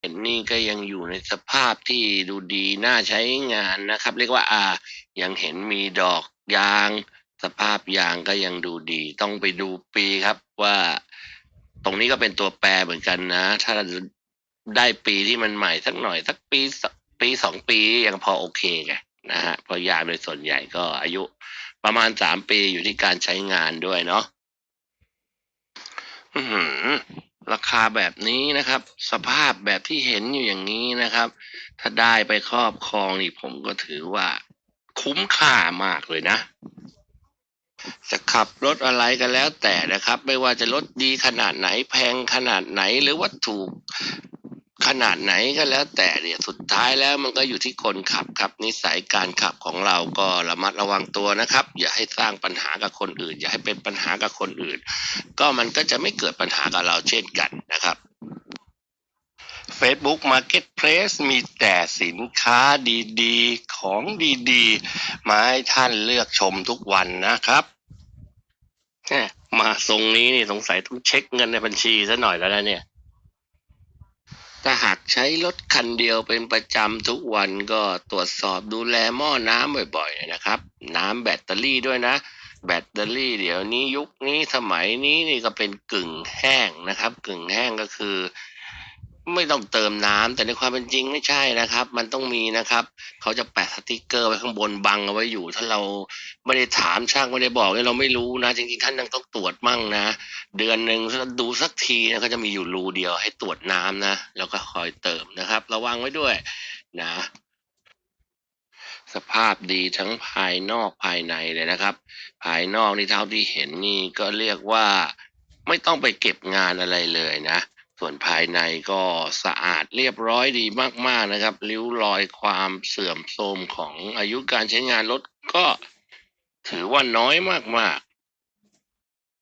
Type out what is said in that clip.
เห็นนี่ก็ยังอยู่ในสภาพที่ดูดีน่าใช้งานนะครับ เรียกว่าอ่า ยังเห็นมีดอกยาง สภาพยางก็ยังดูดี ต้องไปดูปีครับว่า ตรงนี้ก็เป็นตัวแปรเหมือนกันนะ ถ้าได้ปีที่มันใหม่สักหน่อยสักปีสปีสองปียังพอโอเคไงนะฮะเพราะยางโดยส่วนใหญ่ก็อายุประมาณสามปีอยู่ที่การใช้งานด้วยเนาะอื้อหือ ราคาแบบนี้นะครับ สภาพแบบที่เห็นอยู่อย่างนี้นะครับ ถ้าได้ไปครอบครองนี่ผมก็ถือว่า คุ้มค่ามากเลยนะ จะขับรถอะไรก็แล้วแต่นะครับ ไม่ว่าจะรถดีขนาดไหนแพงขนาดไหนหรือว่าถูก ขนาดไหนก็แล้วแต่เนี่ยสุดท้ายแล้วมันก็อยู่ที่คนขับครับ นิสัยการขับของเราก็ระมัดระวังตัวนะครับ อย่าให้สร้างปัญหากับคนอื่น อย่าให้เป็นปัญหากับคนอื่น ก็มันก็จะไม่เกิดปัญหากับเราเช่นกันนะครับ Facebook Marketplace มีแต่สินค้าดีๆ ของดีๆ มาให้ท่านเลือกชมทุกวันนะครับมาทรงนี้นี่สงสัยต้องเช็คเงินในบัญชีซะหน่อยแล้วนะเนี่ย ถ้าหากใช้รถคันเดียวเป็นประจำทุกวันก็ตรวจสอบดูแลหม้อน้ำบ่อยๆนะครับ น้ำแบตเตอรี่ด้วยนะ แบตเตอรี่เดี๋ยวนี้ยุคนี้สมัยนี้นี่ก็เป็นกึ่งแห้งนะครับ กึ่งแห้งก็คือ ไม่ต้องเติมน้ำแต่ในความเป็นจริงไม่ใช่นะครับ มันต้องมีนะครับ เขาจะแปะสติกเกอร์ไว้ข้างบนบังเอาไว้อยู่ ถ้าเราไม่ได้ถามช่างไม่ได้บอกเนี่ยเราไม่รู้นะ จริงๆท่านยังต้องตรวจมั่งนะ เดือนหนึ่งดูสักทีนะก็จะมีอยู่รูเดียวให้ตรวจน้ำนะ แล้วก็คอยเติมนะครับ ระวังไว้ด้วยนะ สภาพดีทั้งภายนอกภายในเลยนะครับ ภายนอกนี่เท่าที่เห็นนี่ก็เรียกว่า ไม่ต้องไปเก็บงานอะไรเลยนะ ส่วนภายในก็สะอาดเรียบร้อยดีมาก ๆนะครับ ริ้วรอยความเสื่อมโทรมของอายุการใช้งานรถก็ถือว่าน้อยมาก